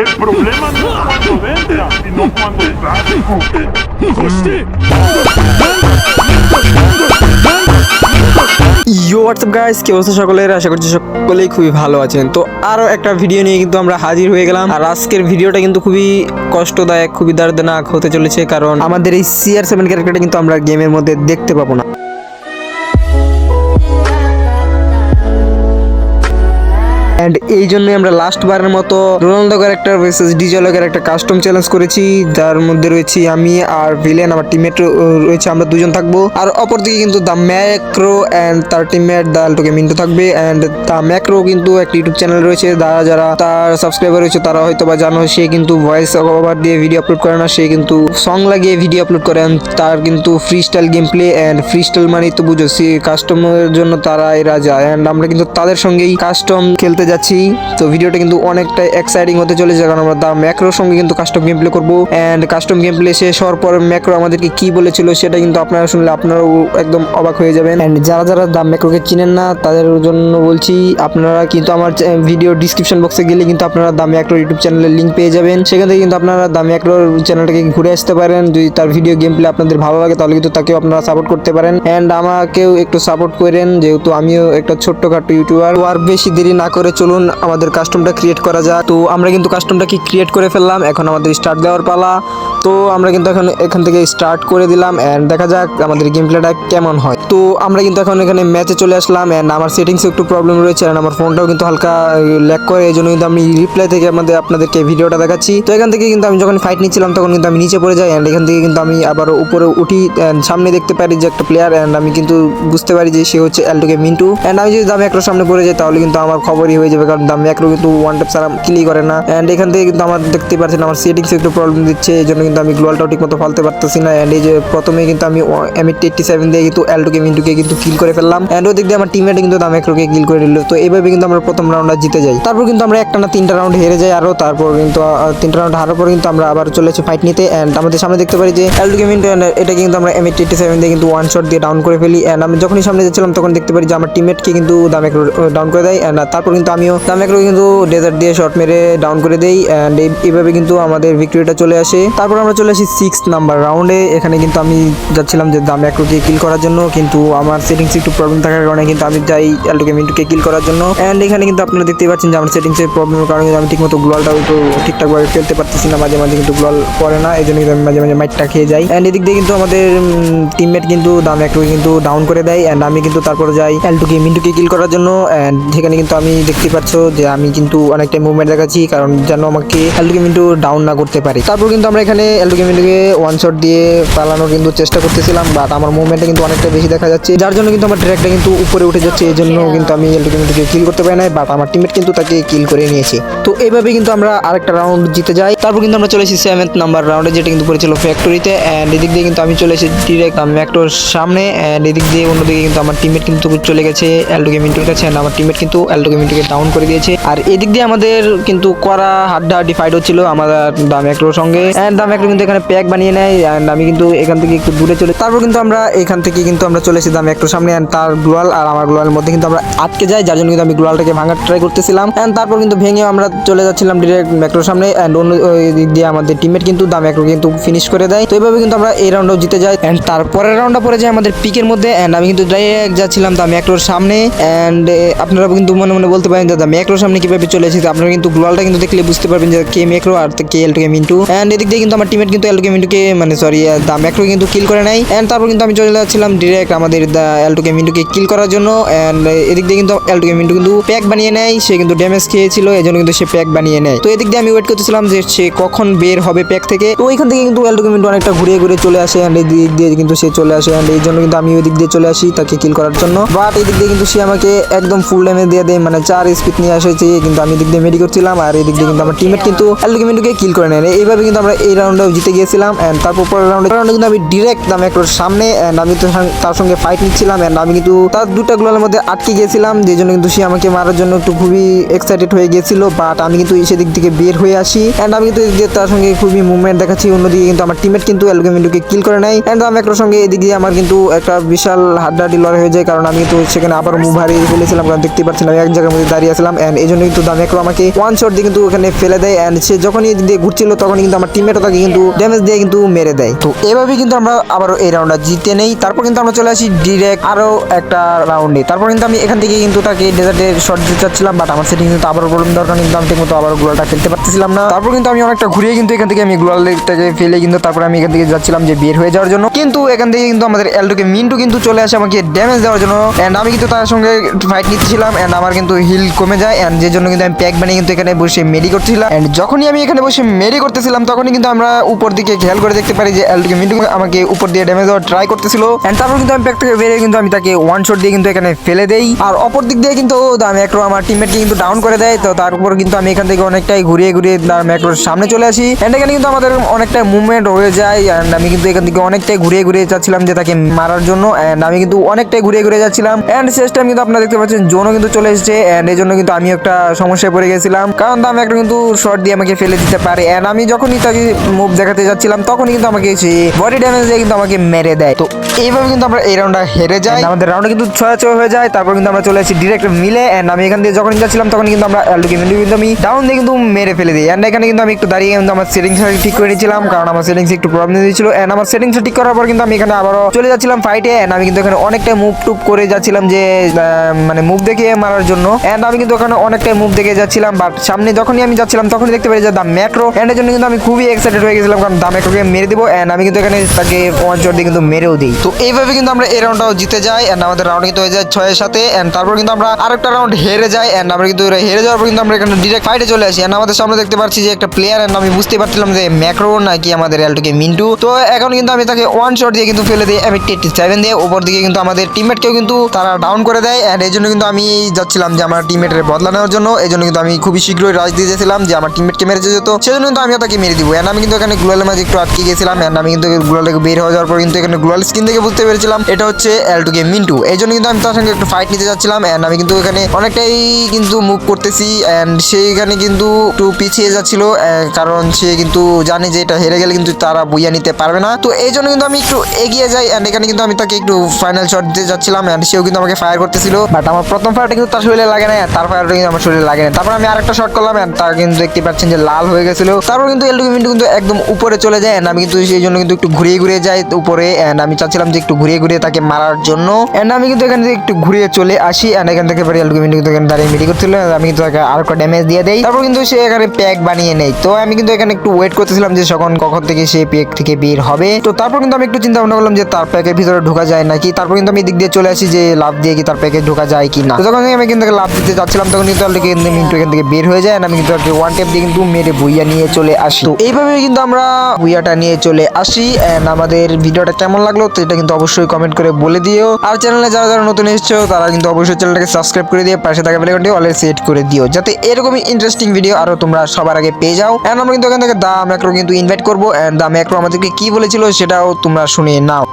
El problema no es cuando entra, sino cuando sale. Yo WhatsApp guys কি অবস্থা সকলের? আশা করছি সকলেই খুবই ভালো আছেন। তো আরও একটা ভিডিও নিয়ে কিন্তু আমরা হাজির হয়ে গেলাম। আর আজকের ভিডিওটা কিন্তু খুবই কষ্টদায়ক খুবই দর্দনাক হতে চলেছে কারণ আমাদের এই সিআর সেভেন ক্যারেক্টারটা কিন্তু আমরা গেমের মধ্যে দেখতে পাবো না। অ্যান্ড এই জন্যই আমরা লাস্ট বারের মতো রোনালদো ক্যারেক্টার ভার্সেস ডিজলের একটা কাস্টম চ্যালেঞ্জ করেছি। যার মধ্যে রয়েছি আমি আর ভিলেন আমার টিমমেট রয়েছে, আমরা দুজন থাকব। আর অপরদিকে কিন্তু দ্য ম্যাক্রো অ্যান্ড তার টিমমেট দ্য আলটোকে মিন্টু থাকবে। অ্যান্ড দ্য ম্যাক্রো কিন্তু একটা ইউটিউব চ্যানেল রয়েছে। যারা যারা তার সাবস্ক্রাইবার রয়েছে, তারা হয়তো বা জানো, সে কিন্তু ভয়েস ওভার দিয়ে ভিডিও আপলোড করে না। সে কিন্তু সং লাগিয়ে ভিডিও আপলোড করে। তার কিন্তু freestyle game play and freestyle মানে তো বুঝো, সে কাস্টমের জন্য তারা এরা যায়। অ্যান্ড আমরা কিন্তু তাদের সঙ্গেই কাস্টম খেলতে যাচ্ছি। তো ভিডিওটা কিন্তু অনেকটা এক্সাইটিং হতে চলেছে, কারণ আমরা দা ম্যাক্রোর সঙ্গে কিন্তু কাস্টম গেম প্লে করব। অ্যান্ড কাস্টম গেম প্লে শেষ হওয়ার পর ম্যাক্রো আমাদেরকে কি বলেছিল সেটা কিন্তু আপনারা শুনলে আপনারাও একদম অবাক হয়ে যাবেন। অ্যান্ড যারা যারা দা ম্যাক্রোকে চিনেন না, তাদের জন্য বলছি, আপনারা কিন্তু আমার ভিডিও ডিসক্রিপশন বক্সে গেলে কিন্তু আপনারা দা ম্যাক্রো ইউটিউব চ্যানেলের লিঙ্ক পেয়ে যাবেন। সেখান থেকে কিন্তু আপনারা দা ম্যাক্রোর চ্যানেলটাকে ঘুরে আসতে পারেন। যদি তার ভিডিও গেম প্লে আপনাদের ভালো লাগে, তাহলে কিন্তু তাকেও আপনারা সাপোর্ট করতে পারেন। অ্যান্ড আমাকেও একটু সাপোর্ট করেন, যেহেতু আমিও একটা ছোট্টখাটো ইউটিউবার আর বেশি দেরি না করে চলুন আমাদের কাস্টমটা ক্রিয়েট করা যাক। তো আমরা কিন্তু কাস্টমটা কি ক্রিয়েট করে ফেললাম, এখন আমাদের স্টার্ট দেওয়ার পালা। তো আমরা কিন্তু এখন এখান থেকে স্টার্ট করে দিলাম অ্যান্ড দেখা যাক আমাদের গেম প্লেটা কেমন হয়। তো আমরা কিন্তু এখন এখানে ম্যাচে চলে আসলাম অ্যান্ড আমার সেটিংসে একটু প্রবলেম রয়েছে অ্যান্ড আমার ফোনটাও কিন্তু হালকা ল্যাক করে এই জন্য কিন্তু আমি রিপ্লাই থেকে আমাদের, আপনাদেরকে ভিডিওটা দেখাচ্ছি। তো এখান থেকে কিন্তু আমি যখন ফাইট নিচ্ছিলাম, তখন কিন্তু আমি নিচে পড়ে যাই অ্যান্ড এখান থেকে কিন্তু আমি আবার উপরে উঠি অ্যান্ড সামনে দেখতে পারি যে একটা প্লেয়ার অ্যান্ড আমি কিন্তু বুঝতে পারি যে সে হচ্ছে এলটোকে মিন্টু অ্যান্ড আমি যদি দামি একটা সামনে পড়ে যাই, তাহলে কিন্তু আমার খবরই হয়ে যাবে, কারণ দামি একটু কিন্তু ওয়ান ট্যাপ ছাড়া ক্লিক করে না। অ্যান্ড এখান থেকে কিন্তু আমার দেখতে পাচ্ছেন আমার সেটিংস একটু প্রবলেম দিচ্ছে, এই জন্য কিন্তু আমি গ্লোয়ালটাও ঠিক মতো ফালতে পারতেছি না। অ্যান্ড এই যে প্রথমে কিন্তু আমি এম এইটটি সেভেন দিয়ে কিন্তু এলটোকে মিন্টুকে কিন্তু কিল করে ফেললাম। অ্যান্ড ওদিক দিয়ে আমার টিমমেটে কিন্তু দাম একটুকে কিল করে দিল। তো এইভাবে কিন্তু আমরা প্রথম রাউন্ডটা জিতে যাই। তারপর কিন্তু আমরা একটা না তিনটা রাউন্ড হেরে যাই আরও তারপর কিন্তু তিনটা রাউন্ড হারার পর কিন্তু আমরা আবার চলে চলেছি ফাইট নিতে। অ্যান্ড আমাদের সামনে দেখতে পারি যে এলটোকে মিন্টু এটা কিন্তু আমরা এম এইটটি সেভেন দিয়ে কিন্তু ওয়ান শট দিয়ে ডাউন করে ফেলি। অ্যান্ড আমি যখনই সামনে যাচ্ছিলাম, তখন দেখতে পারি যে আমার টিমমেটকে কিন্তু দাম একটু ডাউন করে দেয়। অ্যান্ড তারপর কিন্তু আমিও একটু কিন্তু ডেজার্ট দিয়ে শট মেরে ডাউন করে দেই অ্যান্ড এইভাবে কিন্তু আমাদের ভিক্টরিটা চলে আসে। তারপর আমরা চলে আসি সিক্স নাম্বার রাউন্ডে এখানে কিন্তু আমি যাচ্ছিলাম যে দাম একটুকে কিল করার জন্য, কিন্তু আমার সেটিংস একটু প্রবলেম থাকার কারণে কিন্তু আমি যাই এলটোকে মিন্টুকে কিল করার জন্য। অ্যান্ড এখানে কিন্তু আপনারা দেখতেই পাচ্ছেন যে আমার সেটিংসের প্রবলেমের কারণে আমি ঠিকমতো গ্লোয়ালটাও একটু ঠিকঠাকভাবে ফেলতে পারতেছি না, মাঝে মাঝে কিন্তু গ্লোয়াল পড়ে না এই জন্য কিন্তু আমি মাঝে মাঝে মাইটটা খেয়ে যাই। অ্যান্ড এদিক দিয়ে কিন্তু আমাদের টিমমেট কিন্তু দাম একটু কিন্তু ডাউন করে দেয়। অ্যান্ড আমি কিন্তু তারপরে যাই এলটুকে মিন্টুকে কিল করার জন্য। অ্যান্ড সেখানে কিন্তু আমি দেখতে পাচ্ছ যে আমি কিন্তু অনেকটা মুভমেন্ট দেখাচ্ছি, কারণ যেন আমাকে এলটুকে মিন্টু ডাউন না করতে পারি। তারপর কিন্তু আমরা এখানে এলটুকে মিন্টুকে ওয়ান শট দিয়ে পালানোর কিন্তু চেষ্টা করতেছিলাম বাট আমার মুভমেন্টটা কিন্তু অনেকটা বেশি দেখা যাচ্ছে। যার জন্য কিন্তু আমার ট্র্যাকটা কিন্তু উপরে উঠে যাচ্ছে, এই জন্য কিন্তু আমি এলটুকে মিন্টুকে কিল করতে পারি না বাট আমার টিমমেট কিন্তু তাকে কিল করে নিয়েছে। তো এইভাবে কিন্তু আমরা আরেকটা রাউন্ড জিতে যাই। তারপর কিন্তু আমরা চলে এসেছি সেভেন্থ নাম্বার রাউন্ডে যেটা কিন্তু পড়েছিল ফ্যাক্টরিতে অ্যান্ড এদিক দিয়ে কিন্তু আমি চলে এসেছি ডিরেক্ট ম্যাক্টোর সামনে অ্যান্ড এদিক দিয়ে অন্যদিকে কিন্তু আমার টিমমেট কিন্তু চলে গেছে এলটোকে মিন্টুর কাছে, and আমার টিমমেট কিন্তু এলটোকে মিন্টুকে ডাউন করে দিয়েছে। আর এদিক দিয়ে আমাদের কিন্তু করা হাড্ডাহাড্ডি ফাইট হচ্ছিল আমাদের দাম একটোর সঙ্গে। অ্যান্ড দাম একটু কিন্তু এখানে প্যাক বানিয়ে নেয়। অ্যান্ড আমি কিন্তু এখান থেকে একটু দূরে চলে তারপর কিন্তু আমরা এখান থেকে কিন্তু আমরা চলে এসেছি দাম একটুর সামনে। অ্যান্ড তার গ্লোয়াল আর আমার গ্লোয়ালের মধ্যে কিন্তু আমরা আটকে যাই। যার জন্য কিন্তু আমি গ্লোয়ালটাকে ভাঙার ট্রাই করতেছিলাম। অ্যান্ড তারপর কিন্তু ভেঙে আমরা চলে যাচ্ছিলাম ডিরেক্ট ম্যাক্রোর সামনে। অ্যান্ড অন্য দিক দিয়ে আমাদের টিমমেট কিন্তু দাম একটু কিন্তু ফিনিশ করে দেয়। তো এইভাবে কিন্তু আমরা এই রাউন্ডও জিতে যাই। অ্যান্ড তারপরের রাউন্ডটা পরে যায় আমাদের পিকের মধ্যে। অ্যান্ড আমি কিন্তু ডাইরেক্ট যাচ্ছিলাম দাম একটোর সামনে। অ্যান্ড আপনারা কিন্তু মনে মনে বলতে পারেন দাদা ম্যাক্রোর সামনে কীভাবে চলে এসেছে আপনারা কিন্তু গ্লোয়ালটা কিন্তু দেখলে বুঝতে পারবেন যে কে ম্যাক্রো আর কে এলটোকে মিন্টু অ্যান্ড এদিক দিয়ে কিন্তু আমার টিমেট কিন্তু এলটোকে মিন্টুকে মানে সরি দা ম্যাক্রো কিন্তু কিল করে নেয় অ্যান্ড তারপর কিন্তু আমি চলে যাচ্ছিলাম ডিরেক্ট আমাদের দা এলটোকে মিন্টুকে কিল করার জন্য। অ্যান্ড এদিক দিয়ে কিন্তু এলটোকে মিন্টু কিন্তু প্যাক বানিয়ে নেয়। সে কিন্তু ড্যামেজ খেয়েছিল এই জন্য কিন্তু সে প্যাক বানিয়ে নেয়। তো এদিক দিয়ে আমি ওয়েট করতেছিলাম যে সে কখন বের হবে প্যাক থেকে। তো ওইখান থেকে কিন্তু এলটোকে মিন্টু অনেকটা ঘুরে ঘুরে চলে আসে। অ্যান্ড এই দিক দিয়ে কিন্তু সে চলে আসে। অ্যান্ড এই জন্য কিন্তু আমি ওই দিক দিয়ে চলে আসি তাকে কিল করার জন্য। বাট এই দিক দিয়ে কিন্তু সে আমাকে একদম ফুল ড্যামেজ দিয়ে দেয়। মানে চার স্পিড নিয়ে এসেছে কিন্তু আমি এদিক দিয়ে মেডি করছিলাম আর এই দিক দিয়ে কিন্তু আমার টিমেট কিন্তু এলটোকে মিন্টুকে কিল করে নেয় এইভাবে কিন্তু আমরা এই রাউন্ডেও জিতে গিয়েছিলাম অ্যান্ড তারপর পরের রাউন্ডে রাউন্ডে কিন্তু আমি ডিরেক্ট দাম একটু সামনে অ্যান্ড আমি তো তার সঙ্গে ফাইট নিচ্ছিলাম অ্যান্ড আমি কিন্তু তার দুটা গ্লোয়ালের মধ্যে আটকে গিয়েছিলাম যে জন্য কিন্তু সে আমাকে মারার জন্য একটু খুবই এক্সাইটেড হয়ে গিয়েছিল বাট আমি কিন্তু সেদিক থেকে বের হয়ে আসি অ্যান্ড আমি কিন্তু এদিক তার সঙ্গে খুবই মুভমেন্ট দেখাচ্ছি, অন্যদিকে কিন্তু আমার টিমেট কিন্তু এলটোকে মিন্টুকে কিল করে নেয় অ্যান্ড আমি একটার সঙ্গে এদিক দিয়ে আমার কিন্তু একটা বিশাল হাড্ডাহাড্ডি লড়াই হয়ে যায়, কারণ আমি কিন্তু সেখানে আবার মুভ হারিয়ে ফেলেছিলাম, কারণ দেখতে পাচ্ছিলাম এক জায়গার মধ্যে দাঁড়িয়ে দাঁড়িয়ে আসলাম এন্ড এই জন্য কিন্তু দা ম্যাক্রো আমাকে ওয়ান শট দিয়ে কিন্তু ওখানে ফেলে দেয় অ্যান্ড সে যখনই দিয়ে ঘুরছিল তখন কিন্তু আমার টিমমেটও তাকে কিন্তু ড্যামেজ দিয়ে কিন্তু মেরে দেয়। তো এভাবেই কিন্তু আমরা আবারও এই রাউন্ডটা জিতে নেই। তারপর কিন্তু আমরা চলে আসি ডিরেক্ট আরও একটা রাউন্ডে তারপর কিন্তু আমি এখান থেকে কিন্তু তাকে ডেজার্টে শট দিতে চাচ্ছিলাম বাট আমার সেটি কিন্তু আবার প্রবলেম দরকার কিন্তু আমি ঠিকমতো আবার গ্লোয়ালটা খেলতে পারতেছিলাম না। তারপর কিন্তু আমি অনেকটা ঘুরিয়ে কিন্তু এখান থেকে আমি গ্লোয়ালটাকে ফেলে কিন্তু তারপর আমি এখান থেকে যাচ্ছিলাম যে বের হয়ে যাওয়ার জন্য। কিন্তু এখান থেকে কিন্তু আমাদের এলটুকে মিন্টু কিন্তু চলে আসে আমাকে ড্যামেজ দেওয়ার জন্য। অ্যান্ড আমি কিন্তু তার সঙ্গে ফাইট নিতেছিলাম অ্যান্ড আমার কিন্তু হিল কমে যায় এন্ড যে জন্য কিন্তু আমি প্যাক বানিয়ে কিন্তু এখানে বসে মেডি করতেছিলাম। এন্ড যখনই আমি এখানে বসে মেডি করতেছিলাম, তখনই কিন্তু আমরা উপর দিকে খেয়াল করে দেখতে পারি যে এলটুকে মিন্টু আমাকে উপর দিয়ে ড্যামেজ দেওয়ার ট্রাই করতেছিল। এন্ড তারপর কিন্তু আমি প্যাক থেকে বেরিয়ে কিন্তু আমি তাকে ওয়ান শট দিয়ে কিন্তু এখানে ফেলে দেই। আর অপর দিক দিয়ে কিন্তু আমি একটু আমার টিমমেটকে কিন্তু ডাউন করে দেয়। তো তার উপর কিন্তু আমি এখান থেকে অনেকটাই ঘুরিয়ে ঘুরিয়ে তার ম্যাক্রোর সামনে চলে আসি। এন্ড এখানে কিন্তু আমাদের অনেকটা মুভমেন্ট হয়ে যায়। এন্ড আমি কিন্তু এখান থেকে অনেকটাই ঘুরিয়ে ঘুরিয়ে যাচ্ছিলাম যে তাকে মারার জন্য। এন্ড আমি কিন্তু অনেকটাই ঘুরিয়ে ঘুরিয়ে যাচ্ছিলাম। এন্ড শেষ টাইম কিন্তু আপনারা দেখতে পাচ্ছেন জোনও কিন্তু চলে এসেছে। এই জন্য কিন্তু আমি একটা সমস্যায় পড়ে গেছিলাম। কারণ দাম একটা কিন্তু শর্ট দিয়ে আমাকে ফেলে দিতে পারে। এন্ড আমি যখনই তাকে মুভ দেখাতে যাচ্ছিলাম, তখনই কিন্তু আমাকে সে বডি ড্যামেজ দিয়ে কিন্তু আমাকে মেরে দেয়। তো এইভাবে কিন্তু আমরা এই রাউন্ডটা হেরে যাই। আমাদের রাউন্ডে কিন্তু ছয় ছয় হয়ে যায়। তারপর কিন্তু আমরা চলে আসি ডিরেক্ট মিলে এন্ড আমি এখান দিয়ে যখন যাচ্ছিলাম, তখন কিন্তু আমরা এলডুকে মিন্টু কিন্তু আমি ডাউন দিয়ে কিন্তু মেরে ফেলে দিই। অ্যান্ড এখানে কিন্তু আমি একটু দাঁড়িয়ে কিন্তু আমার সেটিংস ঠিক করে নিয়েছিলাম। কারণ আমার সেটিংস একটু প্রবলেম দিয়েছিল। অ্যান্ড আমার সেটিংস ঠিক করার পর কিন্তু আমি এখানে আবারও চলে যাচ্ছিলাম ফাইটে অ্যান্ড আমি কিন্তু এখানে অনেকটা মুভ টুপ করে যাচ্ছিলাম যে মানে মুভ দেখে মারার জন্য। এন্ড আমি কিন্তু ওখানে অনেকটাই মুভ দেখে যাচ্ছিলাম বাট সামনে যখনই আমি যাচ্ছিলাম, তখনই দেখতে পারি যে দা ম্যাক্রো এর জন্য কিন্তু আমি খুবই এক্সাইটেড হয়ে গেছিলাম, কারণ দা ম্যাক্রোকে মেরে দিব এন্ড আমি কিন্তু এখানে তাকে ওয়ান শট দিয়ে কিন্তু মেরেও দিই। তো এইভাবে কিন্তু আমরা এই রাউন্ডটাও জিতে যাই এন্ড আমাদের রাউন্ড কিন্তু হয়ে যায় ছয়ের সাথে এন্ড তারপর কিন্তু আমরা আরেকটা রাউন্ড হেরে যাই এন্ড আমরা কিন্তু হেরে যাওয়ার পর কিন্তু আমরা এখানে ডিরেক্ট ফাইটে চলে আসি এন্ড আমাদের সামনে দেখতে পাচ্ছি যে একটা প্লেয়ার এন্ড আমি বুঝতে পারছিলাম যে ম্যাক্রো নাকি আমাদের এলটুকে মিন্টু। তো এখন কিন্তু আমি তাকে ওয়ান শট দিয়ে কিন্তু ফেলে দিই, আমি টেটি সেভেন দিয়ে উপর দিকে কিন্তু আমাদের টিমমেটকেও কিন্তু তারা ডাউন করে দেয় এন্ড এই জন্য কিন্তু আমি যাচ্ছিলাম যে আমার টিমমেটের বদলা নেওয়ার জন্য, এই জন্য কিন্তু আমি খুবই শীঘ্রই রাজ দিয়ে যেছিলাম যে আমার টিমমেটকে মেরে যেত সেজন্য কিন্তু আমিও তাকে মেরে দিব। এন্ড আমি কিন্তু এখানে গ্লোয়ালের মাঝে একটু আটকে গেছিলাম এন্ড আমি কিন্তু গ্লোয়াল বের হয়ে যাওয়ার পর কিন্তু এখানে গ্লোয়াল স্কিন থেকে বুঝতে পেরেছিলাম, এটা হচ্ছে এলটুকে মিন্টু এই জন্য কিন্তু আমি তার সঙ্গে একটু ফাইট নিতে যাচ্ছিলাম এন্ড আমি কিন্তু এখানে অনেকটাই কিন্তু মুভ করতেছি এন্ড সেইখানে কিন্তু একটু পিছিয়ে যাচ্ছিল কারণ সে কিন্তু জানে যে এটা হেরে গেলে কিন্তু তারা বইয়া নিতে পারবে না। তো এই জন্য কিন্তু আমি একটু এগিয়ে যাই এন্ড এখানে কিন্তু আমি তাকে একটু ফাইনাল শট দিতে যাচ্ছিলাম এন্ড সেও কিন্তু আমাকে ফায়ার করতেছিল। বাট আমার প্রথম ফায়ারটা কিন্তু তার শরীরে লাগে না আর তার কিন্তু আমার শরীরে লাগে না তারপর আমি আরেকটা শট করলাম এন্ড তার কিন্তু দেখতে পাচ্ছেন যে লাল হয়ে গেছিল। তারপর কিন্তু এলটুকে মিন্টু কিন্তু একদম উপরে চলে যায় এন্ড আমি কিন্তু সেই জন্য কিন্তু একটু ঘুরিয়ে ঘুরিয়ে যাই উপরে এন্ড আমি চাচ্ছিলাম যে একটু ঘুরিয়ে ঘুরিয়ে তাকে মারার জন্য। এন্ড আমি কিন্তু এখান একটু ঘুরিয়ে চলে আসি এন্ড এখান থেকে পরে কিন্তু এখানে দাঁড়িয়ে মিডি করছিল আমি কিন্তু তাকে আরেকটা ড্যামেজ দিয়ে দেই। তারপর কিন্তু সে এখানে প্যাক বানিয়ে নেই। তো আমি কিন্তু এখানে একটু ওয়েট করতেছিলাম যে কখন কখন থেকে সে প্যাক থেকে বের হবে। তো তারপর কিন্তু আমি একটু চিন্তা ভাবনা করলাম যে তার প্যাকের ভিতরে ঢোকা যায় নাকি? তারপর কিন্তু আমি দিক দিয়ে চলে আসি যে লাভ দিয়ে কি তার প্যাকে ঢোকা যায় কি না তো যখন আমি কিন্তু লাভ দিতে যাচ্ছিলাম তখন কিন্তু অলরেডি কিন্তু এখান থেকে বের হয়ে যায় আমি কিন্তু ওয়ান টেপ দিয়ে কিন্তু মেরে বুইয়া নিয়ে চলে আসি। তো এইভাবে কিন্তু আমরা বুইয়াটা নিয়ে চলে আসি এন্ড আমাদের ভিডিওটা কেমন লাগল তো এটা কিন্তু অবশ্যই কমেন্ট করে বলে দিও। আর চ্যানেলে যারা যারা নতুন এসেছ, তারা কিন্তু অবশ্যই চ্যানেলটাকে সাবস্ক্রাইব করে দিয়ে পাশে থাকা বেলাইকনটি অলে সেট করে দিও, যাতে এরকমই ইন্টারেস্টিং ভিডিও আরও তোমরা সবার আগে পেয়ে যাও। এন্ড আমরা কিন্তু এখান থেকে দা ম্যাক্রো কিন্তু ইনভাইট করব এন্ড দা ম্যাক্রো আমাদেরকে কি বলেছিল সেটাও তোমরা শুনে নাও।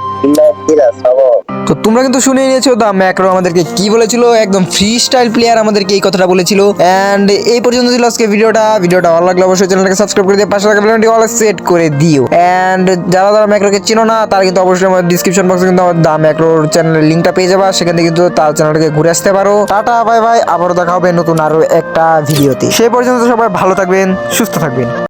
তো তোমরা কিন্তু শুনে নিয়েছো দা ম্যাক্রো আমাদেরকে কি বলেছিল, একদম ফ্রি স্টাইল প্লেয়ার আমাদেরকে এই কথাটা বলেছিল। এন্ড এই পর্যন্ত ছিল আজকে ভিডিওটা। ভিডিওটা ভালো লাগলে অবশ্যই চ্যানেলটাকে সাবস্ক্রাইব করে দিয়ে পাশে থাকা বেলটি অল সেট করে দিও। এন্ড যারা যারা ম্যাক্রোকে চিনো না, তারা কিন্তু অবশ্যই আমার ডিসক্রিপশন বক্সে কিন্তু আমার দা ম্যাক্রোর চ্যানেলের লিঙ্কটা পেয়ে যাবা। সেখান থেকে কিন্তু তার চ্যানেলটাকে ঘুরে আসতে পারো। টাটা বাই বাই আবারও দেখা হবে নতুন আরও একটা ভিডিওতে সে পর্যন্ত সবাই ভালো থাকবেন, সুস্থ থাকবেন।